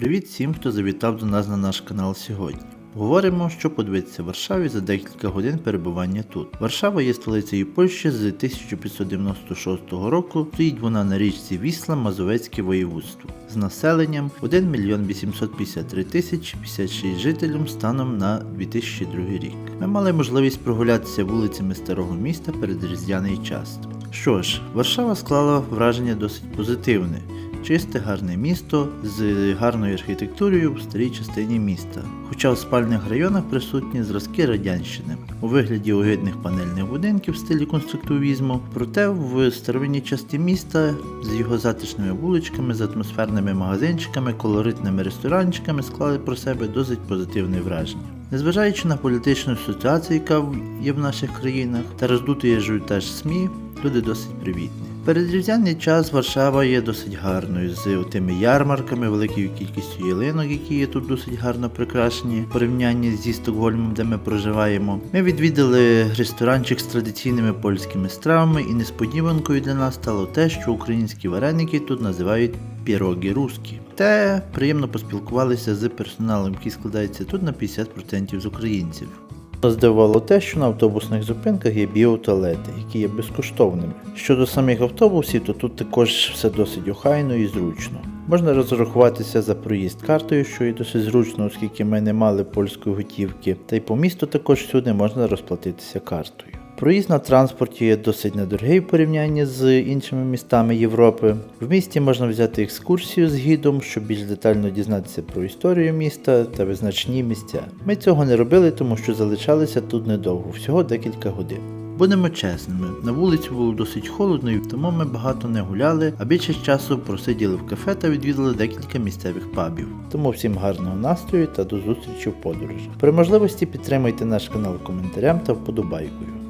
Привіт всім, хто завітав до нас на наш канал сьогодні. Говоримо, що подивитися Варшаві за декілька годин перебування тут. Варшава є столицею Польщі з 1596 року. Стоїть вона на річці Вісла Мазовецьке воєводство з населенням 1 мільйон 853 тисячі 56 жителів станом на 2002 рік. Ми мали можливість прогулятися вулицями старого міста перед різдвяний час. Що ж, Варшава склала враження досить позитивне. Чисте, гарне місто з гарною архітектурою в старій частині міста. Хоча в спальних районах присутні зразки радянщини у вигляді огидних панельних будинків в стилі конструктивізму, проте в старовинній частині міста з його затишними вуличками, з атмосферними магазинчиками, колоритними ресторанчиками склали про себе досить позитивне враження. Незважаючи на політичну ситуацію, яка є в наших країнах, та роздутий ажіотаж СМІ, люди досить привітні. Передріздвяний час Варшава є досить гарною з тими ярмарками, великою кількістю ялинок, які є тут досить гарно прикрашені в порівнянні зі Стокгольмом, де ми проживаємо. Ми відвідали ресторанчик з традиційними польськими стравами, і несподіванкою для нас стало те, що українські вареники тут називають піроги русські. Те приємно поспілкувалися з персоналом, який складається тут на 50% з українців. Здивувало те, що на автобусних зупинках є біотуалети, які є безкоштовними. Щодо самих автобусів, то тут також все досить охайно і зручно. Можна розрахуватися за проїзд картою, що є досить зручно, оскільки ми не мали польської готівки, та й по місту також сюди можна розплатитися картою. Проїзд на транспорті є досить недорогий в порівнянні з іншими містами Європи. В місті можна взяти екскурсію з гідом, щоб більш детально дізнатися про історію міста та визначні місця. Ми цього не робили, тому що залишалися тут недовго, всього декілька годин. Будемо чесними, на вулиці було досить холодно, і тому ми багато не гуляли, а більше часу просиділи в кафе та відвідали декілька місцевих пабів. Тому всім гарного настрою та до зустрічі в подорожах. При можливості підтримуйте наш канал коментарям та вподобайкою.